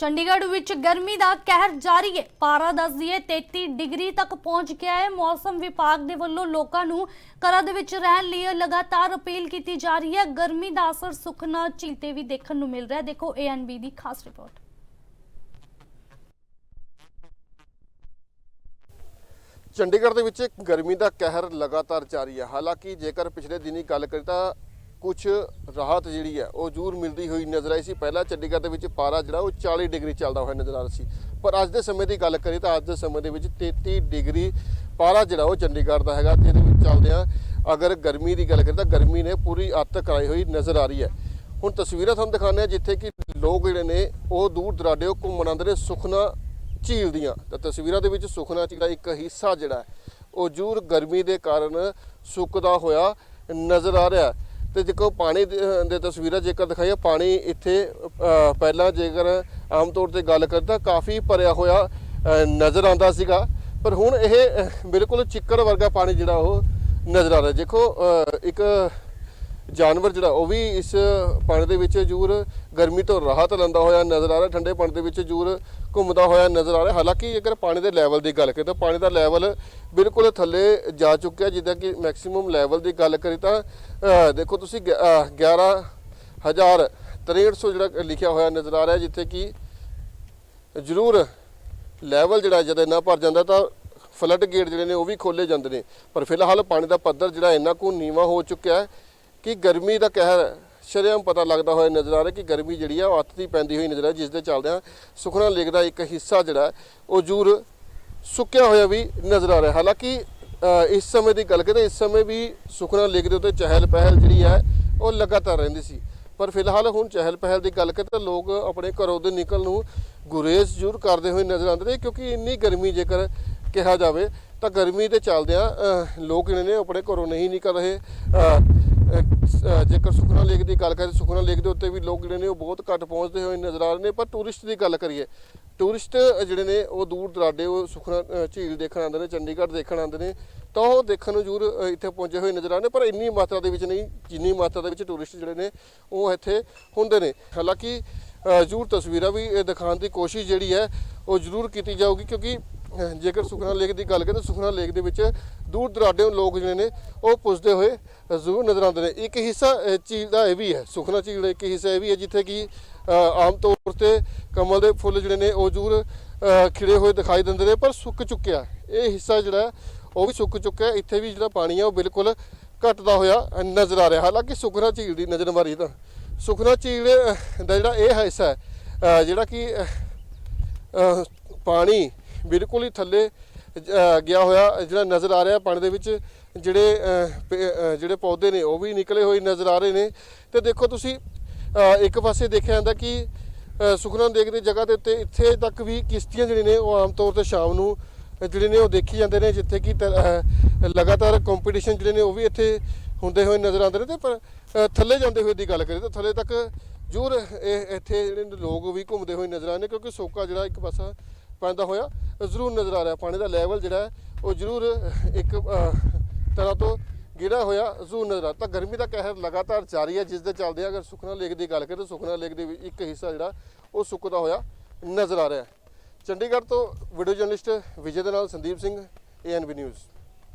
ਚੰਡੀਗੜ੍ਹ ਵਿੱਚ ਗਰਮੀ ਦਾ ਕਹਿਰ ਜਾਰੀ ਹੈ। ਪਾਰਾ ਦੱਸ 33 ਡਿਗਰੀ ਤੱਕ ਪਹੁੰਚ ਗਿਆ ਹੈ। ਮੌਸਮ ਵਿਭਾਗ ਦੇ ਵੱਲੋਂ ਲੋਕਾਂ ਨੂੰ ਘਰਾਂ ਦੇ ਵਿੱਚ ਰਹਿਣ ਲਈ ਲਗਾਤਾਰ ਅਪੀਲ ਕੀਤੀ ਜਾ ਰਹੀ ਹੈ। ਗਰਮੀ ਦਾ ਅਸਰ ਸੁਖਨਾ ਝੀਲ ਤੇ ਵੀ ਦੇਖਣ ਨੂੰ ਮਿਲ ਰਿਹਾ ਹੈ। ਦੇਖੋ ਏਐਨਬੀ ਦੀ ਖਾਸ ਰਿਪੋਰਟ। ਚੰਡੀਗੜ੍ਹ ਦੇ ਵਿੱਚ ਗਰਮੀ ਦਾ ਕਹਿਰ ਲਗਾਤਾਰ ਜਾਰੀ ਹੈ। ਹਾਲਾਂਕਿ ਜੇਕਰ ਪਿਛਲੇ ਦਿਨੀ ਗੱਲ ਕਰੀ ਤਾਂ ਕੁਝ ਰਾਹਤ ਜਿਹੜੀ ਹੈ, ਉਹ ਜ਼ਰੂਰ ਮਿਲਦੀ ਹੋਈ ਨਜ਼ਰ ਆਈ ਸੀ। ਪਹਿਲਾਂ ਚੰਡੀਗੜ੍ਹ ਦੇ ਵਿੱਚ ਪਾਰਾ ਜਿਹੜਾ, ਉਹ 40 ਡਿਗਰੀ ਚੱਲਦਾ ਹੋਇਆ ਨਜ਼ਰ ਆ ਰਿਹਾ ਸੀ। ਪਰ ਅੱਜ ਦੇ ਸਮੇਂ ਦੀ ਗੱਲ ਕਰੀਏ ਤਾਂ ਅੱਜ ਦੇ ਸਮੇਂ ਦੇ ਵਿੱਚ 33 ਡਿਗਰੀ ਪਾਰਾ ਜਿਹੜਾ, ਉਹ ਚੰਡੀਗੜ੍ਹ ਦਾ ਹੈਗਾ। ਤੇ ਇਹਦੇ ਵਿੱਚ ਚੱਲਦੇ ਆ ਅਗਰ ਗਰਮੀ ਦੀ ਗੱਲ ਕਰੀਏ ਤਾਂ ਗਰਮੀ ਨੇ ਪੂਰੀ ਅੱਤ ਕਰਾਈ ਹੋਈ ਨਜ਼ਰ ਆ ਰਹੀ ਹੈ। ਹੁਣ ਤਸਵੀਰਾਂ ਤੁਹਾਨੂੰ ਦਿਖਾਉਂਦੇ ਆ ਜਿੱਥੇ ਕਿ ਲੋਕ ਜਿਹੜੇ ਨੇ, ਉਹ ਦੂਰ ਦਰਾਡੇ, ਉਹ ਘੁੰਮਣ ਆਉਂਦੇ ਨੇ ਸੁਖਨਾ ਝੀਲ ਦੀਆਂ। ਤਾਂ ਤਸਵੀਰਾਂ ਦੇ ਵਿੱਚ ਸੁਖਨਾ ਝੀਲ ਦਾ ਇੱਕ ਹਿੱਸਾ ਜਿਹੜਾ ਉਹ ਜ਼ਰੂਰ ਗਰਮੀ ਦੇ ਕਾਰਨ ਸੁੱਕਦਾ ਹੋਇਆ ਨਜ਼ਰ ਆ ਰਿਹਾ ਤੇ ਦੇਖੋ ਪਾਣੀ ਦੇ ਤਸਵੀਰਾਂ ਜੇਕਰ ਦਿਖਾਈਏ ਪਾਣੀ ਇੱਥੇ ਪਹਿਲਾਂ ਜੇਕਰ ਆਮ ਤੌਰ ਤੇ ਗੱਲ ਕਰਦਾ ਕਾਫੀ ਭਰਿਆ ਹੋਇਆ ਨਜ਼ਰ ਆਉਂਦਾ ਸੀਗਾ। ਪਰ ਹੁਣ ਇਹ ਬਿਲਕੁਲ ਚਿੱਕੜ ਵਰਗਾ ਪਾਣੀ ਜਿਹੜਾ ਉਹ ਨਜ਼ਰ ਆ ਰਿਹਾ। ਦੇਖੋ ਇੱਕ ਜਾਨਵਰ ਜਿਹੜਾ, ਉਹ ਵੀ ਇਸ ਪਾਣੀ ਦੇ ਵਿੱਚ ਜ਼ਰੂਰ ਗਰਮੀ ਤੋਂ ਰਾਹਤ ਲੈਂਦਾ ਹੋਇਆ ਨਜ਼ਰ ਆ ਰਿਹਾ, ਠੰਡੇ ਪਾਣੀ ਦੇ ਵਿੱਚ ਜ਼ਰੂਰ ਘੁੰਮਦਾ ਹੋਇਆ ਨਜ਼ਰ ਆ ਰਿਹਾ। ਹਾਲਾਂਕਿ ਜੇਕਰ ਪਾਣੀ ਦੇ ਲੈਵਲ ਦੀ ਗੱਲ ਕਰੀਏ ਤਾਂ ਪਾਣੀ ਦਾ ਲੈਵਲ ਬਿਲਕੁਲ ਥੱਲੇ ਜਾ ਚੁੱਕਿਆ, ਜਿੱਦਾਂ ਕਿ ਮੈਕਸਿਮਮ ਲੈਵਲ ਦੀ ਗੱਲ ਕਰੀ ਤਾਂ ਦੇਖੋ ਤੁਸੀਂ 11000 6300 ਜਿਹੜਾ ਲਿਖਿਆ ਹੋਇਆ ਨਜ਼ਰ ਆ ਰਿਹਾ, ਜਿੱਥੇ ਕਿ ਜ਼ਰੂਰ ਲੈਵਲ ਜਿਹੜਾ, ਜਦ ਇੰਨਾ ਭਰ ਜਾਂਦਾ ਤਾਂ ਫਲੱਡ ਗੇਟ ਜਿਹੜੇ ਨੇ ਉਹ ਵੀ ਖੋਲੇ ਜਾਂਦੇ ਨੇ। ਪਰ ਫਿਲਹਾਲ ਪਾਣੀ ਦਾ ਪੱਧਰ ਜਿਹੜਾ ਇੰਨਾ ਕੁ ਨੀਵਾ ਹੋ ਚੁੱਕਿਆ ਹੈ ਕਿ ਗਰਮੀ ਦਾ ਕਹਿਰ ਸ਼ਰੇਆਮ ਪਤਾ ਲੱਗਦਾ ਹੋਇਆ ਨਜ਼ਰ ਆ ਰਿਹਾ ਕਿ ਗਰਮੀ ਜਿਹੜੀ ਆ ਉਹ ਅੱਤ ਦੀ ਪੈਂਦੀ ਹੋਈ ਨਜ਼ਰ ਆ ਜਿਸ ਦੇ ਚੱਲਦਿਆਂ ਸੁਖਨਾ ਲੇਕ ਦਾ ਇੱਕ ਹਿੱਸਾ ਜਿਹੜਾ ਉਹ ਜੂਰ ਸੁੱਕਿਆ ਹੋਇਆ ਵੀ ਨਜ਼ਰ ਆ ਰਿਹਾ। ਹਾਲਾਂਕਿ ਇਸ ਸਮੇਂ ਦੀ ਗੱਲ ਕਰੀਏ ਇਸ ਸਮੇਂ ਵੀ ਸੁਖਨਾ ਲੇਕ ਦੇ ਉੱਤੇ ਚਹਿਲ ਪਹਿਲ ਜਿਹੜੀ ਹੈ, ਉਹ ਲਗਾਤਾਰ ਰਹਿੰਦੀ ਸੀ। ਪਰ ਫਿਲਹਾਲ ਹੁਣ ਚਹਿਲ ਪਹਿਲ ਦੀ ਗੱਲ ਕਰੀਏ ਤਾਂ ਲੋਕ ਆਪਣੇ ਘਰੋਂ ਦੇ ਨਿਕਲ ਨੂੰ ਗੁਰੇਜ਼ ਜ਼ਰੂਰ ਕਰਦੇ ਹੋਏ ਨਜ਼ਰ ਆਉਂਦੇ ਨੇ, ਕਿਉਂਕਿ ਇੰਨੀ ਗਰਮੀ ਜੇਕਰ ਕਿਹਾ ਜਾਵੇ ਤਾਂ ਗਰਮੀ ਦੇ ਚੱਲਦਿਆਂ ਲੋਕ ਜਿਹੜੇ ਨੇ ਆਪਣੇ ਘਰੋਂ ਨਹੀਂ ਨਿਕਲ ਰਹੇ। ਜੇਕਰ ਸੁਖਨਾ ਲੇਕ ਦੀ ਗੱਲ ਕਰੀਏ ਸੁਖਨਾ ਲੇਕ ਦੇ ਉੱਤੇ ਵੀ ਲੋਕ ਜਿਹੜੇ ਨੇ ਉਹ ਬਹੁਤ ਘੱਟ ਪਹੁੰਚਦੇ ਹੋਏ ਨਜ਼ਰ ਆ ਰਹੇ ਨੇ, ਪਰ ਟੂਰਿਸਟ ਦੀ ਗੱਲ ਕਰੀਏ, ਟੂਰਿਸਟ ਜਿਹੜੇ ਨੇ ਉਹ ਦੂਰ ਦਰਾਡੇ, ਉਹ ਸੁਖਨਾ ਝੀਲ ਦੇਖਣ ਆਉਂਦੇ ਨੇ, ਚੰਡੀਗੜ੍ਹ ਦੇਖਣ ਆਉਂਦੇ ਨੇ, ਤਾਂ ਉਹ ਦੇਖਣ ਨੂੰ ਜ਼ਰੂਰ ਇੱਥੇ ਪਹੁੰਚੇ ਹੋਏ ਨਜ਼ਰ ਆਉਂਦੇ ਪਰ ਇੰਨੀ ਮਾਤਰਾ ਦੇ ਵਿੱਚ ਨਹੀਂ, ਜਿੰਨੀ ਮਾਤਰਾ ਦੇ ਵਿੱਚ ਟੂਰਿਸਟ ਜਿਹੜੇ ਨੇ ਉਹ ਇੱਥੇ ਹੁੰਦੇ ਨੇ। ਹਾਲਾਂਕਿ ਜ਼ਰੂਰ ਤਸਵੀਰਾਂ ਵੀ ਦਿਖਾਉਣ ਦੀ ਕੋਸ਼ਿਸ਼ ਜਿਹੜੀ ਹੈ, ਉਹ ਜ਼ਰੂਰ ਕੀਤੀ ਜਾਊਗੀ ਕਿਉਂਕਿ ਜੇਕਰ ਸੁਖਨਾ ਲੇਕ ਦੀ ਗੱਲ ਕਰੀਏ ਤਾਂ ਸੁਖਨਾ ਲੇਕ ਦੇ ਵਿੱਚ ਦੂਰ ਦਰਾਡੇ ਲੋਕ ਜਿਹੜੇ ਨੇ ਉਹ ਪੁੱਜਦੇ ਹੋਏ ਜ਼ਰੂਰ ਨਜ਼ਰ ਆਉਂਦੇ ਨੇ। ਇੱਕ ਹਿੱਸਾ ਝੀਲ ਦਾ ਇਹ ਵੀ ਹੈ, ਸੁਖਨਾ ਝੀਲ ਦਾ ਇੱਕ ਹਿੱਸਾ ਇਹ ਵੀ ਹੈ ਜਿੱਥੇ ਕਿ ਆਮ ਤੌਰ ਤੇ ਕਮਲ ਦੇ ਫੁੱਲ ਜਿਹੜੇ ਨੇ ਉਹ ਜ਼ਰੂਰ ਖਿੜੇ ਹੋਏ ਦਿਖਾਈ ਦਿੰਦੇ ਨੇ, ਪਰ ਸੁੱਕ ਚੁੱਕਿਆ ਇਹ ਹਿੱਸਾ ਜਿਹੜਾ ਉਹ ਵੀ ਸੁੱਕ ਚੁੱਕਿਆ ਇੱਥੇ ਵੀ ਜਿਹੜਾ ਪਾਣੀ ਆ ਉਹ ਬਿਲਕੁਲ ਘਟਦਾ ਹੋਇਆ ਨਜ਼ਰ ਆ ਰਿਹਾ। ਹਾਲਾਂਕਿ ਸੁਖਨਾ ਝੀਲ ਦੀ ਨਜ਼ਰ ਮਾਰੀ ਤਾਂ ਸੁਖਨਾ ਝੀਲ ਦਾ ਜਿਹੜਾ ਇਹ ਹਿੱਸਾ ਹੈ ਜਿਹੜਾ ਕਿ ਪਾਣੀ ਬਿਲਕੁਲ ਹੀ ਥੱਲੇ ਗਿਆ ਹੋਇਆ, ਜਿਹੜਾ ਨਜ਼ਰ ਆ ਰਿਹਾ ਪਾਣੀ ਦੇ ਵਿੱਚ, ਜਿਹੜੇ ਪੇ- ਜਿਹੜੇ ਪੌਦੇ ਨੇ, ਉਹ ਵੀ ਨਿਕਲੇ ਹੋਏ ਨਜ਼ਰ ਆ ਰਹੇ ਨੇ। ਤੇ ਦੇਖੋ ਤੁਸੀਂ ਇੱਕ ਪਾਸੇ ਦੇਖਿਆ ਜਾਂਦਾ ਕਿ ਸੁਖਨਾ ਲੇਕ ਦੀ ਜਗ੍ਹਾ ਦੇ ਉੱਤੇ ਇੱਥੇ ਤੱਕ ਵੀ ਕਿਸ਼ਤੀਆਂ ਜਿਹੜੀਆਂ ਨੇ, ਉਹ ਆਮ ਤੌਰ ਤੇ ਸ਼ਾਮ ਨੂੰ ਜਿਹੜੇ ਨੇ ਉਹ ਦੇਖੀ ਜਾਂਦੇ ਨੇ, ਜਿੱਥੇ ਕਿ ਤ- ਲਗਾਤਾਰ ਕੰਪੀਟੀਸ਼ਨ ਜਿਹੜੇ ਨੇ, ਉਹ ਵੀ ਇੱਥੇ ਹੁੰਦੇ ਹੋਏ ਨਜ਼ਰ ਆਉਂਦੇ ਨੇ। ਤੇ ਪਰ ਥੱਲੇ ਜਾਂਦੇ ਹੋਏ ਦੀ ਗੱਲ ਕਰੀਏ ਤਾਂ ਥੱਲੇ ਤੱਕ ਜ਼ਰੂਰ ਇਹ, ਇੱਥੇ ਜਿਹੜੇ ਲੋਕ ਵੀ ਘੁੰਮਦੇ ਹੋਏ ਨਜ਼ਰ ਆਉਂਦੇ ਨੇ, ਕਿਉਂਕਿ ਸੋਕਾ ਜਿਹੜਾ ਇੱਕ ਪਾਸਾ ਪੈਂਦਾ ਹੋਇਆ ਜ਼ਰੂਰ ਨਜ਼ਰ ਆ ਰਿਹਾ। ਪਾਣੀ ਦਾ ਲੈਵਲ ਜਿਹੜਾ ਉਹ ਜ਼ਰੂਰ ਇੱਕ ਤਰ੍ਹਾਂ ਤੋਂ ਗਿਰਾ ਹੋਇਆ ਜ਼ਰੂਰ ਨਜ਼ਰ ਆ ਤਾਂ ਗਰਮੀ ਦਾ ਕਹਿਰ ਲਗਾਤਾਰ ਜਾਰੀ ਹੈ, ਜਿਸ ਦੇ ਚੱਲਦੇ ਅਗਰ ਸੁਖਨਾ ਲੇਕ ਦੀ ਗੱਲ ਕਰੀਏ ਤਾਂ ਸੁਖਨਾ ਲੇਕ ਦੇ ਵਿੱਚ ਇੱਕ ਹਿੱਸਾ ਜਿਹੜਾ, ਉਹ ਸੁੱਕਦਾ ਹੋਇਆ ਨਜ਼ਰ ਆ ਰਿਹਾ ਚੰਡੀਗੜ੍ਹ ਤੋਂ ਵੀਡੀਓ ਜਰਨਲਿਸਟ ਵਿਜੇ ਦੇ ਨਾਲ ਸੰਦੀਪ ਸਿੰਘ ਏਐਨਬੀ ਨਿਊਜ਼